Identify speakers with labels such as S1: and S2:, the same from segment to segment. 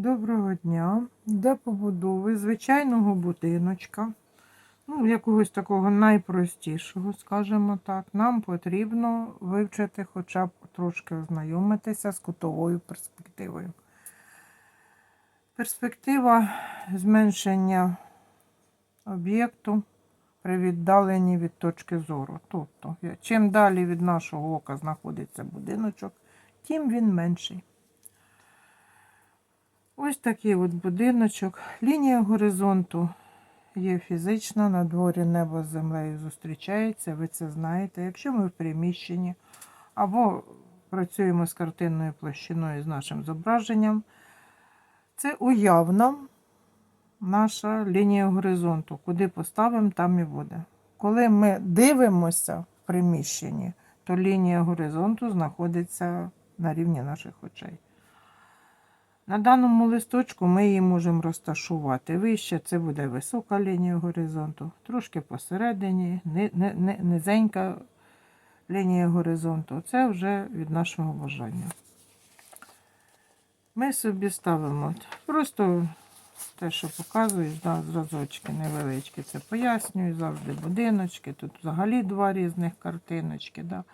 S1: Доброго дня. Для побудови звичайного будиночка, ну, якогось такого найпростішого, скажімо так, нам потрібно вивчити хоча б трошки ознайомитися з кутовою перспективою. Перспектива зменшення об'єкту при віддаленні від точки зору. Тобто, чим далі від нашого ока знаходиться будиночок, тим він менший. Ось такий от будиночок. Лінія горизонту є фізична, на дворі небо з землею зустрічається, ви це знаєте. Якщо ми в приміщенні або працюємо з картинною площиною з нашим зображенням, це уявна наша лінія горизонту. Куди поставимо, там і буде. Коли ми дивимося в приміщенні, то лінія горизонту знаходиться на рівні наших очей. На даному листочку ми її можемо розташувати. Вище це буде висока лінія горизонту, трошки посередині, ни- ни- ни- низенька лінія горизонту. Це вже від нашого бажання. Ми собі ставимо просто те, що показую, да, зразочки невеличкі. Це пояснюю, завжди будиночки. Тут взагалі два різних картиночки. Да.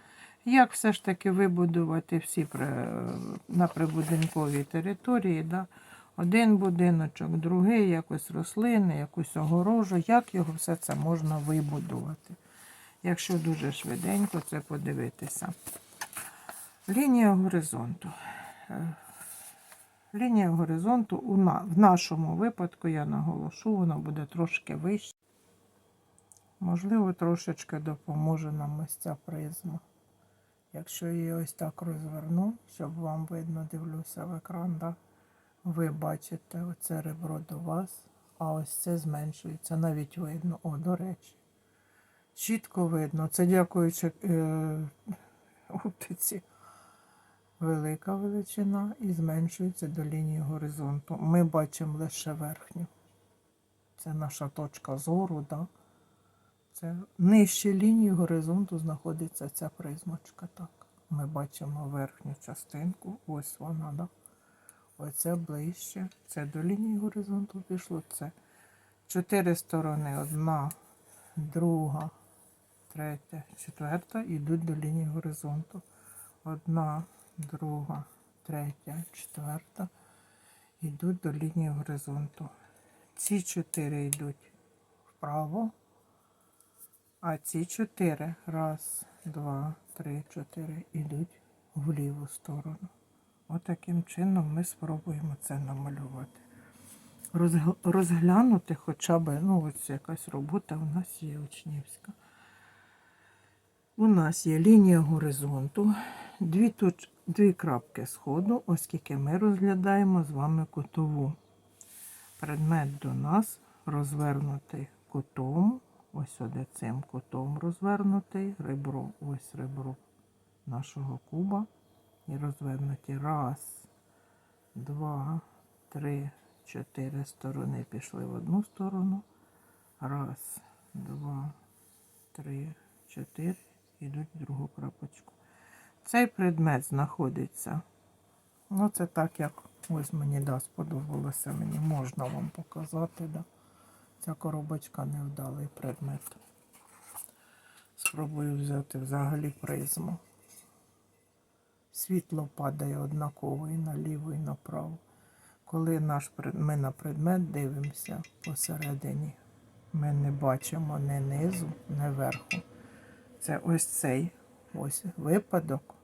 S1: Як все ж таки вибудувати всі на прибудинковій території, да? один будиночок, другий, якось рослини, якусь огорожу, як його все це можна вибудувати. Якщо дуже швиденько це подивитися. Лінія горизонту. Е, Лінія горизонту в нашому випадку, я наголошу, вона буде трошки вища. Можливо, трошечки допоможе нам ось ця призма. Якщо її ось так розверну, щоб вам видно, дивлюся в екран, да? ви бачите оце ребро до вас, а ось це зменшується, навіть видно. О, до речі. Чітко видно. Це дякуючи е. Велика величина і зменшується до лінії горизонту. Ми бачимо лише верхню. Це наша точка зору, да? Це нижче лінії горизонту знаходиться ця призмочка. Так. Ми бачимо верхню частинку. Ось вона, да? Оце ближче. Це до лінії горизонту пішло. Це чотири сторони. Одна, друга, третя, четверта йдуть до лінії горизонту. Одна, друга, третя, четверта йдуть до лінії горизонту. Ці чотири йдуть вправо. А ці чотири, раз, два, три, чотири, ідуть в ліву сторону. Отаким чином ми спробуємо це намалювати. Розглянути хоча б, ну, ось якась робота у нас є учнівська. У нас є лінія горизонту, дві, точ... дві крапки сходу, оскільки ми розглядаємо з вами кутову. Предмет до нас розвернутий кутом, ось сюди цим кутом розвернутий, ребро, ось ребро нашого куба. І розвернуті. Раз, два, три, чотири сторони пішли в одну сторону. Раз, два, три, чотири. Ідуть в другу крапочку. Цей предмет знаходиться. Ну, це так, як ось мені да, сподобалося, мені можна вам показати. Да. Ця коробочка невдалий предмет. Спробую взяти взагалі призму. Світло падає однаково і наліво, і направо. Коли наш, ми на предмет дивимося посередині, ми не бачимо ні низу, ні верху. Це ось цей ось випадок,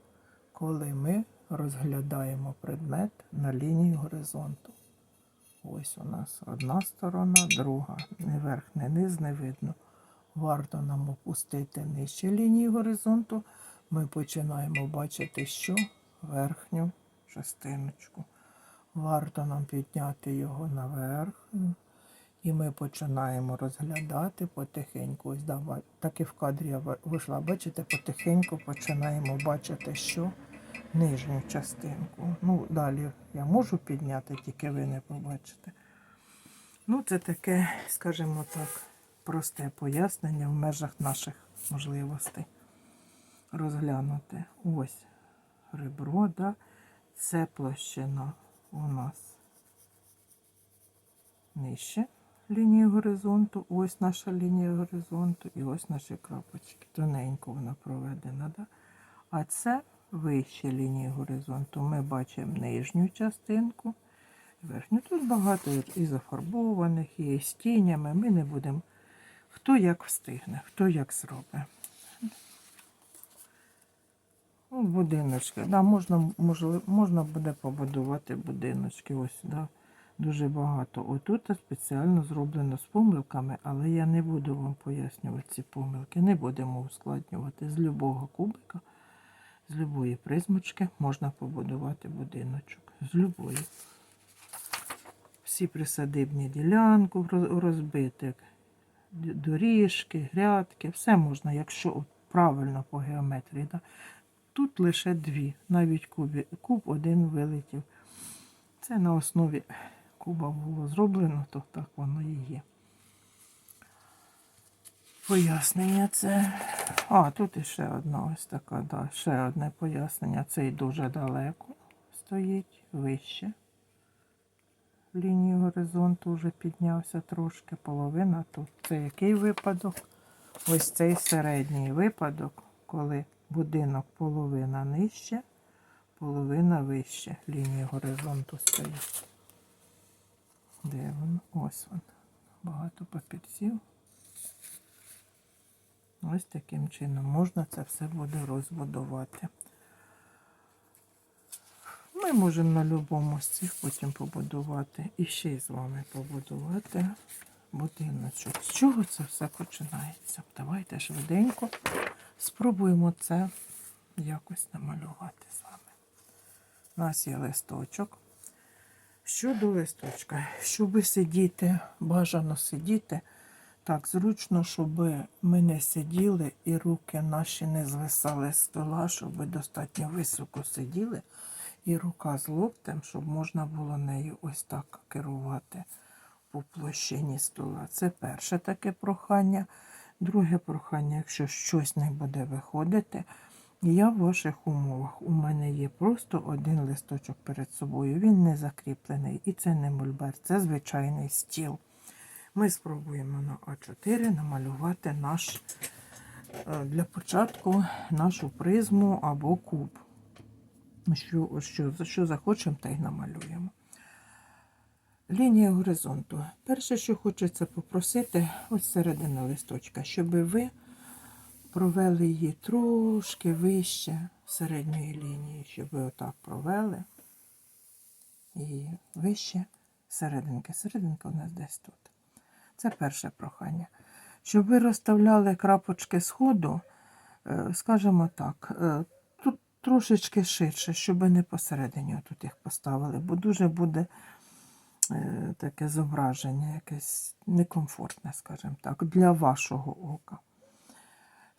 S1: коли ми розглядаємо предмет на лінії горизонту. Ось у нас одна сторона, друга. Ні верх, ні низ не видно. Варто нам опустити нижче лінії горизонту. Ми починаємо бачити, що верхню частиночку. Варто нам підняти його наверх. І ми починаємо розглядати потихеньку. Ось так і в кадрі я вийшла. Бачите, потихеньку починаємо бачити, що нижню частинку. Ну, далі я можу підняти, тільки ви не побачите. Ну, це таке, скажімо так, просте пояснення в межах наших можливостей. Розглянути. Ось ребро, да? це площина у нас нижче лінії горизонту. Ось наша лінія горизонту і ось наші крапочки. Тоненько вона проведена. Да? А це вище лінії горизонту. Ми бачимо нижню частинку. Верхню. Тут багато і зафарбованих, і з тінями. Ми не будемо. Хто як встигне, хто як зробить. Ну, будиночки. Да, можна, можливо, можна буде побудувати будиночки. Ось, да, дуже багато. Отут спеціально зроблено з помилками, але я не буду вам пояснювати ці помилки. Не будемо ускладнювати. З любого кубика, з любої призмочки можна побудувати будиночок. З любої. Всі присадибні ділянку роз- розбити, доріжки, грядки, все можна, якщо правильно по геометрії. Да? Тут лише дві, навіть кубі, куб один вилетів. Це на основі куба було зроблено, то так воно і є. Пояснення це. А, тут іще одна ось така, да, ще одне пояснення. Цей дуже далеко стоїть, вище. Лінії горизонту вже піднявся трошки, половина тут. Це який випадок? Ось цей середній випадок, коли будинок половина нижче, половина вище лінії горизонту стоїть. Де воно? Ось воно. Багато папірців. Ось таким чином можна це все буде розбудувати. Ми можемо на будь-якому з цих потім побудувати і ще з вами побудувати будиночок. З чого це все починається? Давайте швиденько спробуємо це якось намалювати з вами. У нас є листочок. Щодо листочка, щоб сидіти, бажано сидіти так зручно, щоб ми не сиділи і руки наші не звисали з стола, щоб достатньо високо сиділи, і рука з локтем, щоб можна було нею ось так керувати по площині стола. Це перше таке прохання. Друге прохання, якщо щось не буде виходити, я в ваших умовах. У мене є просто один листочок перед собою. Він не закріплений. І це не мольбер, це звичайний стіл. Ми спробуємо на А4 намалювати наш е, для початку нашу призму або куб. Що, що, що захочемо, та й намалюємо. Лінія горизонту. Перше, що хочеться попросити, ось середина листочка, щоб ви провели її трошки вище середньої лінії, щоб ви отак провели і вище серединки. Серединка у нас десь тут. Це перше прохання. Щоб ви розставляли крапочки сходу, е, скажімо так, е, тут трошечки ширше, щоб не посередині тут їх поставили, бо дуже буде е, таке зображення, якесь некомфортне, скажімо так, для вашого ока.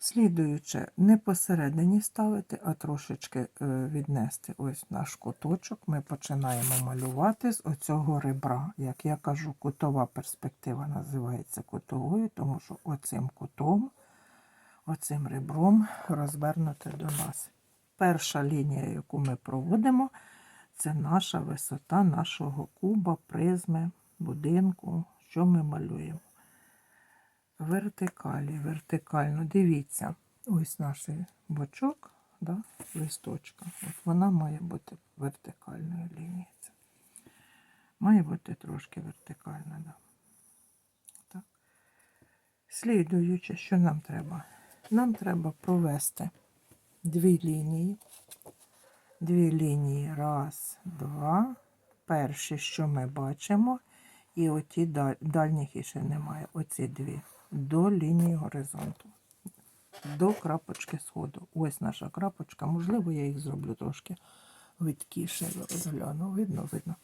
S1: Слідуючи, не посередині ставити, а трошечки е, віднести ось наш куточок. Ми починаємо малювати з оцього ребра. Як я кажу, кутова перспектива називається кутовою, тому що оцим кутом, оцим ребром розвернути до нас. Перша лінія, яку ми проводимо, це наша висота нашого куба, призми, будинку, що ми малюємо. Вертикалі, вертикально. Дивіться, ось наш бочок, да, листочка. От вона має бути вертикальною лінією. Має бути трошки вертикальна. Да. Так. Слідуючи, що нам треба? Нам треба провести дві лінії. Дві лінії. Раз, два. Перші, що ми бачимо, і оті даль- дальніх іще немає. Оці дві. До лінії горизонту. До крапочки сходу. Ось наша крапочка. Можливо, я їх зроблю трошки видкіше. Розгляну. Видно, видно.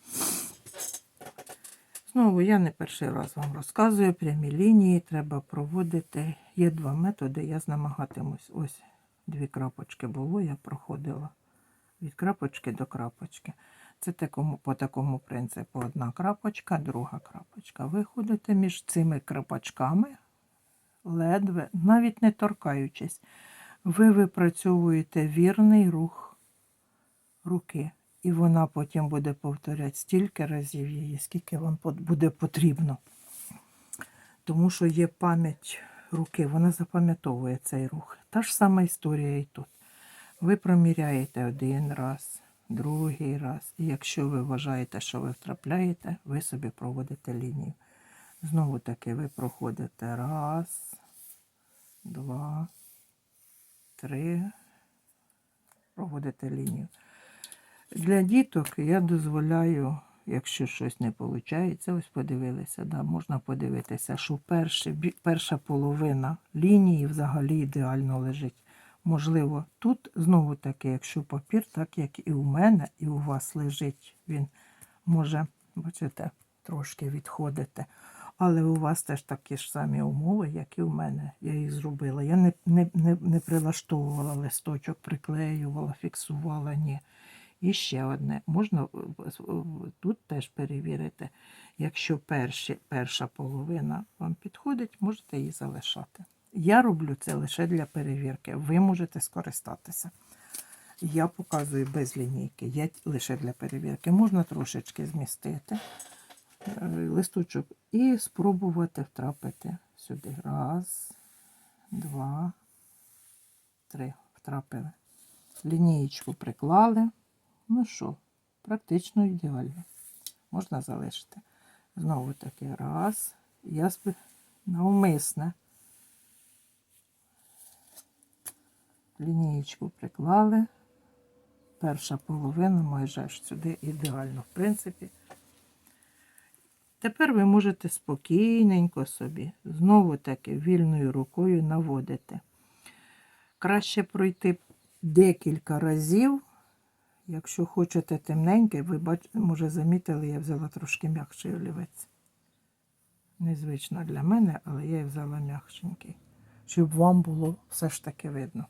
S1: Знову я не перший раз вам розказую. Прямі лінії треба проводити. Є два методи. Я намагатимусь. Ось дві крапочки було, я проходила від крапочки до крапочки. Це такому, по такому принципу одна крапочка, друга крапочка. Ви ходите між цими крапочками, ледве, навіть не торкаючись, ви випрацьовуєте вірний рух руки. І вона потім буде повторяти стільки разів її, скільки вам буде потрібно. Тому що є пам'ять руки, вона запам'ятовує цей рух. Та ж сама історія і тут. Ви проміряєте один раз, другий раз. І якщо ви вважаєте, що ви втрапляєте, ви собі проводите лінію. Знову таки ви проходите раз, два, три, проводите лінію. Для діток я дозволяю, якщо щось не виходить, ось подивилися, да, можна подивитися, що перші, перша половина лінії взагалі ідеально лежить. Можливо, тут знову таки, якщо папір, так як і у мене, і у вас лежить, він може, бачите, трошки відходити. Але у вас теж такі ж самі умови, як і у мене. Я їх зробила. Я не, не, не, не прилаштовувала листочок, приклеювала, фіксувала, ні. І ще одне, можна е, е, тут теж перевірити. Якщо перші, перша половина вам підходить, можете її залишати. Я роблю це лише для перевірки. Ви можете скористатися. Я показую без лінійки, я лише для перевірки. Можна трошечки змістити е, листочок і спробувати втрапити сюди. Раз, два, три. Втрапили. Лінієчку приклали. Ну що, практично ідеально. Можна залишити. Знову таки, раз. Я спи- навмисне. Лінієчку приклали. Перша половина майже аж сюди ідеально, в принципі. Тепер ви можете спокійненько собі, знову таки вільною рукою наводити. Краще пройти декілька разів. Якщо хочете темненьке, ви бач, може замітили, я взяла трошки м'якший олівець. Незвично для мене, але я взяла м'якшенький, щоб вам було все ж таки видно.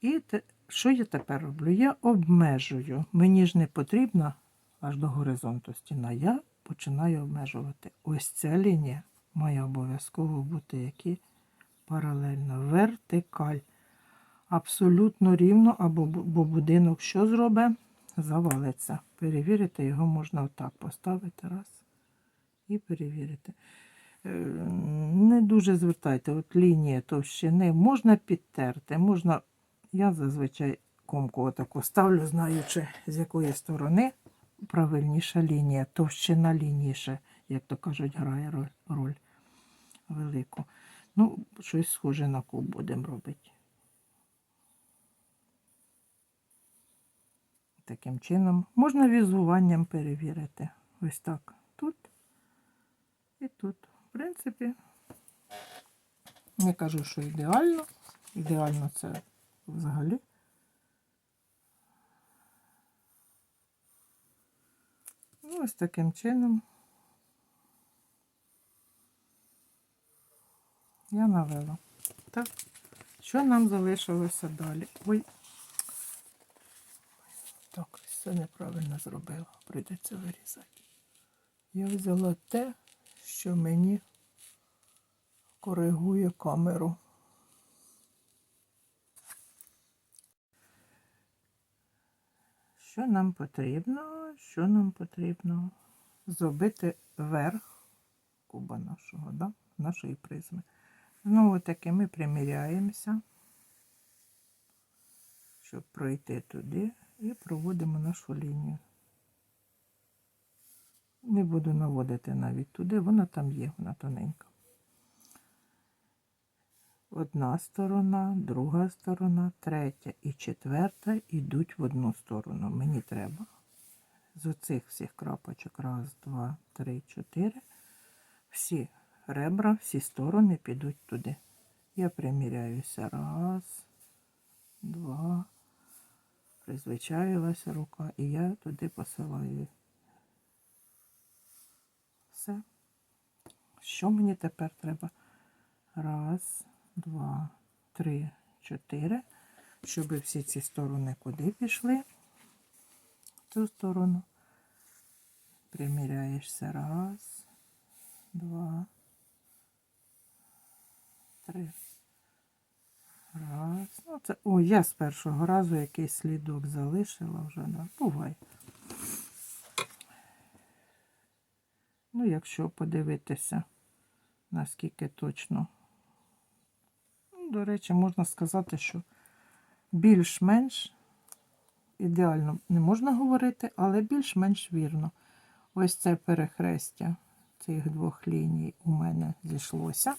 S1: І те, що я тепер роблю? Я обмежую. Мені ж не потрібно аж до горизонту стіна. Я починаю обмежувати. Ось ця лінія має обов'язково бути які паралельно. Вертикаль. Абсолютно рівно, або бо будинок що зробить? Завалиться. Перевірити його можна отак поставити раз і перевірити. Е, Не дуже звертайте, от лінія товщини можна підтерти, можна, я зазвичай комку отаку ставлю, знаючи, з якої сторони правильніша лінія, товщина лінії ще, як то кажуть, грає роль, роль велику. Ну, щось схоже на куб будемо робити. Таким чином можна візуванням перевірити. Ось так. Тут і тут. В принципі, не кажу, що ідеально. Ідеально це взагалі. Ось таким чином я навела. Так, що нам залишилося далі? Ой, так, все неправильно зробила. Прийдеться вирізати. Я взяла те, що мені коригує камеру. Що нам потрібно? Що нам потрібно? Зробити верх куба нашого, да? нашої призми. Знову таки ми приміряємося, щоб пройти туди і проводимо нашу лінію. Не буду наводити навіть туди, вона там є, вона тоненька. Одна сторона, друга сторона, третя і четверта йдуть в одну сторону. Мені треба з оцих всіх крапочок, раз, два, три, чотири, всі ребра, всі сторони підуть туди. Я приміряюся. Раз, два, призвичаїлася рука, і я туди посилаю. Все. Що мені тепер треба? Раз, два, три, чотири. Щоб всі ці сторони куди пішли? В ту сторону. Приміряєшся. Раз, два, три. Раз. Ну, це... О, я з першого разу якийсь слідок залишила вже. Да. Буває. Ну, якщо подивитися, наскільки точно. До речі, можна сказати, що більш-менш ідеально не можна говорити, але більш-менш вірно. Ось це перехрестя цих двох ліній у мене зійшлося.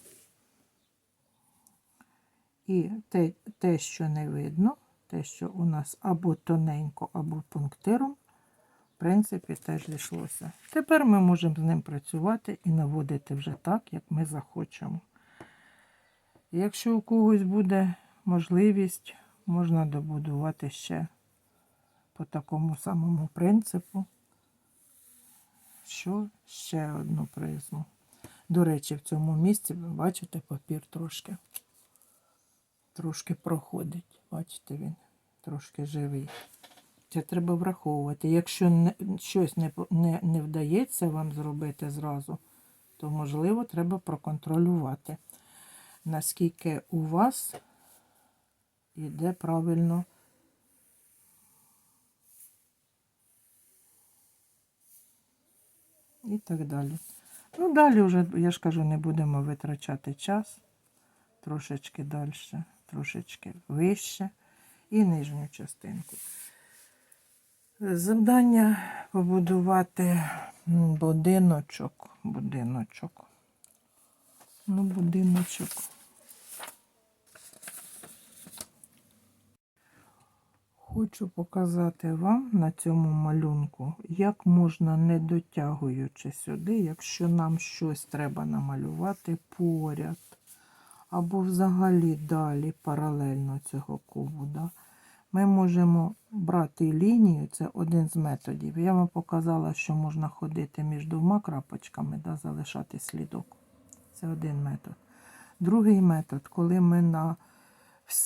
S1: І те, те, що не видно, те, що у нас або тоненько, або пунктиром, в принципі, теж зійшлося. Тепер ми можемо з ним працювати і наводити вже так, як ми захочемо. Якщо у когось буде можливість, можна добудувати ще по такому самому принципу, що ще одну призму. До речі, в цьому місці, ви бачите, папір трошки трошки проходить. Бачите, він трошки живий. Це треба враховувати. Якщо не, щось не, не, не вдається вам зробити зразу, то можливо треба проконтролювати, наскільки у вас йде правильно. І так далі. Ну, далі вже, я ж кажу, не будемо витрачати час трошечки далі, трошечки вище і нижню частинку. Завдання побудувати будиночок. Будиночок. Ну, будиночок. Хочу показати вам на цьому малюнку, як можна, не дотягуючи сюди, якщо нам щось треба намалювати поряд або взагалі далі паралельно цього кубу. Да? Ми можемо брати лінію, це один з методів. Я вам показала, що можна ходити між двома крапочками, да, залишати слідок. Це один метод. Другий метод, коли ми на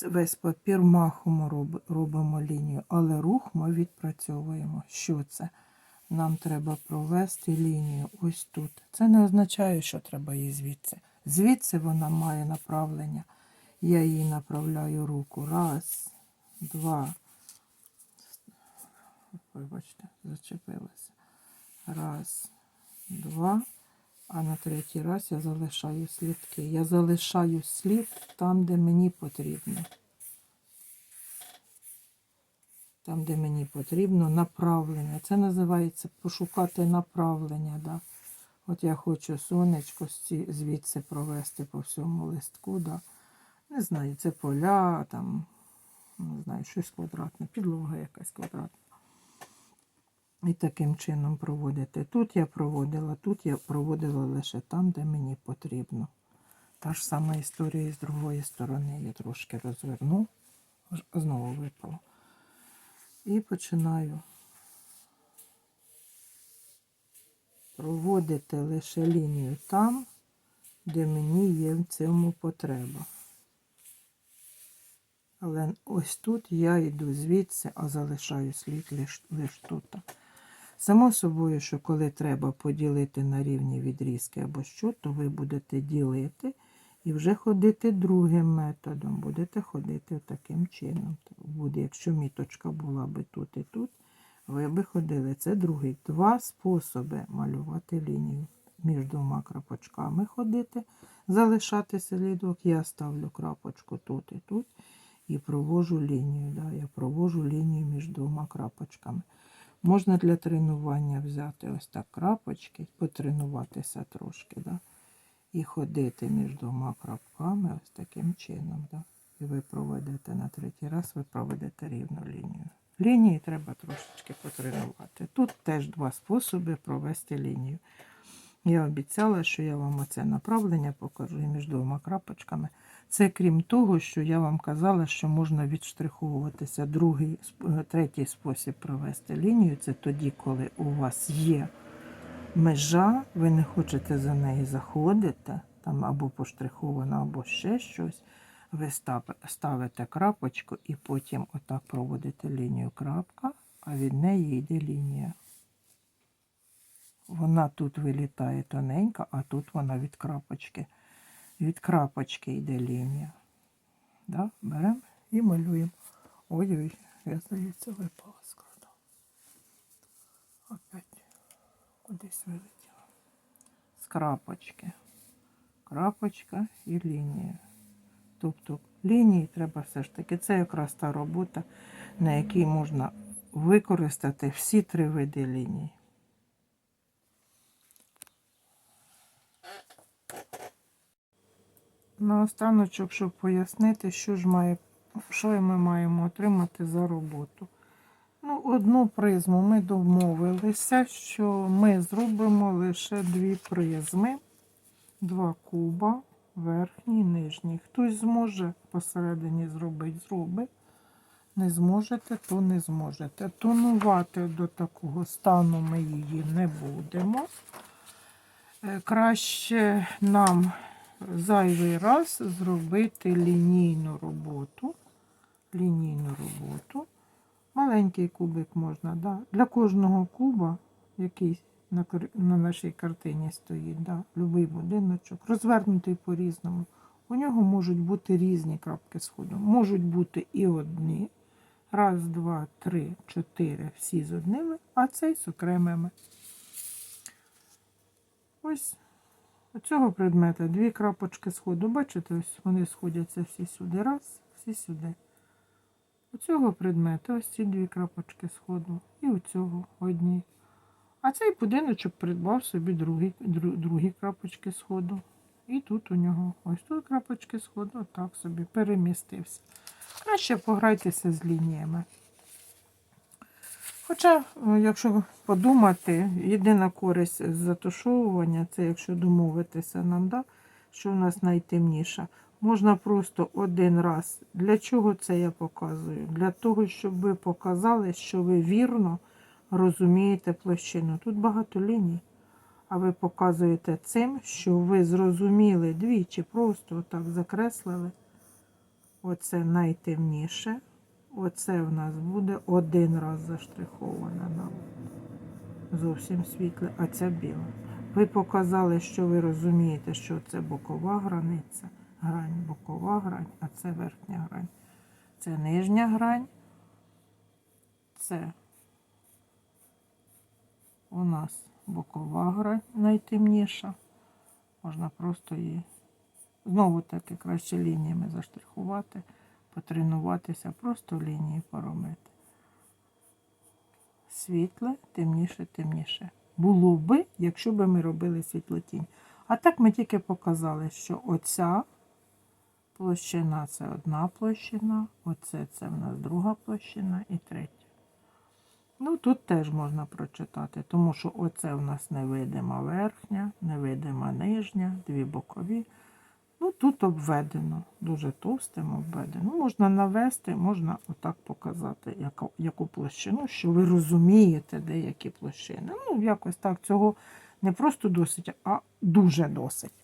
S1: весь папір махом роб- робимо лінію, але рух ми відпрацьовуємо. Що це? Нам треба провести лінію ось тут. Це не означає, що треба її звідси. Звідси вона має направлення. Я їй направляю руку. Раз, два. Вибачте, зачепилася. Раз, два. А на третій раз я залишаю слідки. Я залишаю слід там, де мені потрібно. Там, де мені потрібно, направлення. Це називається пошукати направлення. Да? От я хочу сонечко звідси провести по всьому листку. Да? Не знаю, це поля, там, не знаю, щось квадратне, підлога якась квадратна. І таким чином проводити. Тут я проводила, тут я проводила лише там, де мені потрібно. Та ж сама історія і з другої сторони. Я трошки розверну, знову випало. І починаю проводити лише лінію там, де мені є в цьому потреба. Але ось тут я йду звідси, а залишаю слід лише лиш тут. Само собою, що коли треба поділити на рівні відрізки або що, то ви будете ділити і вже ходити другим методом. Будете ходити таким чином. Буде, якщо міточка була би тут і тут, ви би ходили. Це другий. Два способи малювати лінію. Між двома крапочками ходити, залишати слідок. Я ставлю крапочку тут і тут і провожу лінію. Да? Я провожу лінію між двома крапочками. Можна для тренування взяти ось так крапочки, потренуватися трошки, да? і ходити між двома крапками ось таким чином. Да? І ви проведете на третій раз, ви проведете рівну лінію. Лінії треба трошечки потренувати. Тут теж два способи провести лінію. Я обіцяла, що я вам оце направлення покажу і між двома крапочками. Це крім того, що я вам казала, що можна відштриховуватися. Другий, е, третій спосіб провести лінію це тоді, коли у вас є межа, ви не хочете за неї заходити, там або поштриховано, або ще щось. Ви ставите крапочку і потім отак проводите лінію крапка, а від неї йде лінія. Вона тут вилітає тоненька, а тут вона від крапочки. Від крапочки йде лінія. Да? Беремо і малюємо. Ой-ой, я здається, випала скрада. Опять кудись вилетіла. З крапочки. Крапочка і лінія. Тобто лінії треба все ж таки. Це якраз та робота, на якій можна використати всі три види ліній. Наостаночок, щоб пояснити, що ж має, що ми маємо отримати за роботу. Ну, одну призму ми домовилися, що ми зробимо лише дві призми, два куба, верхній і нижній. Хтось зможе посередині зробити, зробить. Не зможете, то не зможете. Тонувати до такого стану ми її не будемо. Е, Краще нам зайвий раз зробити лінійну роботу. Лінійну роботу. Маленький кубик можна, да. Для кожного куба, який на, на нашій картині стоїть, да, любий будиночок, розвернутий по-різному. У нього можуть бути різні крапки сходу. Можуть бути і одні. Раз, два, три, чотири, всі з одними, а цей з окремими. Ось у цього предмета дві крапочки сходу. Бачите, ось вони сходяться всі сюди. Раз, всі сюди. У цього предмета ось ці дві крапочки сходу. І у цього одні. А цей будиночок придбав собі другі, дру- другі крапочки сходу. І тут у нього ось тут крапочки сходу, отак собі перемістився. Краще пограйтеся з лініями. Хоча, е, якщо подумати, єдина користь затушовування, це якщо домовитися нам, да, що в нас найтемніша, можна просто один раз. Для чого це я показую? Для того, щоб ви показали, що ви вірно розумієте площину. Тут багато ліній, а ви показуєте цим, що ви зрозуміли двічі, просто отак закреслили. Оце найтемніше. Оце в нас буде один раз заштрихована нам. Зовсім світле, а ця біла. Ви показали, що ви розумієте, що це бокова границя, грань, бокова грань, а це верхня грань. Це нижня грань. Це у нас бокова грань найтемніша. Можна просто її знову таки краще лініями заштрихувати, потренуватися, просто лінії поробити. Світле, темніше, темніше. Було би, якщо би ми робили світлотінь. А так ми тільки показали, що оця площина це одна площина, оце це в нас друга площина і третя. Ну, тут теж можна прочитати, тому що оце в нас невидима верхня, невидима нижня, дві бокові. Ну, тут обведено, дуже товстим обведено. Ну, Можна навести, можна отак показати, яку, яку площину, що ви розумієте деякі площини. Ну, якось так, цього не просто досить, а дуже досить.